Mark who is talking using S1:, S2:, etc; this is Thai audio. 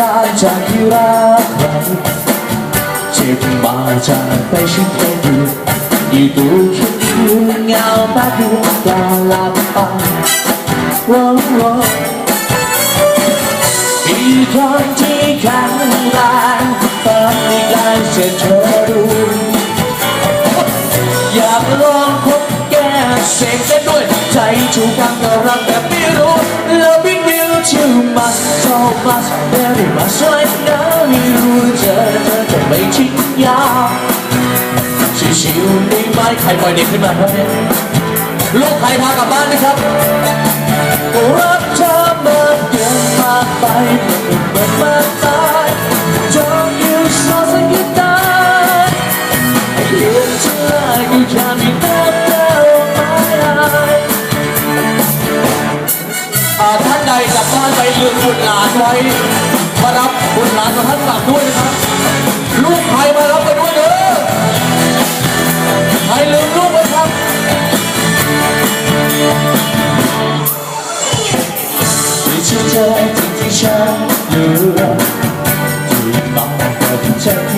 S1: นานจากที่รักใครเจ็บมาจากไปฉันก็ดูอยู่ดูคิดดูเงาตาดูตาลับไปว้าวว้าวอีกครั้งที่แข็งแรงตอนนี้ได้เสร็จเธอดูอยากลองพบแก้เสกกันด้วยใจชูกำก็รักแต่ไม่รู้ Loving you too much so much very much right now ไม่รู้เจอเธอจะไม่ทิ้งยาวชิวๆได้ไหมใครปล่อยเด็กขึ้นมาครับเนี่ยลูกใครพากลับบ้านนะครับก็รักเธอมากเกินมากไปเหมือนมากตาย Don't you so say goodbye Look to like you can be better on ท่านใดกลับบ้านไปลืมบุตรหลานไว้มารับบุตรหลานของท่านกลับด้วยนะครับ ลูกใครมารับไปด้วยเด้อใครลืมลูกไว้ครับที่ชื่อเธอจริงๆฉันเหลือที่มากกว่าที่เธอ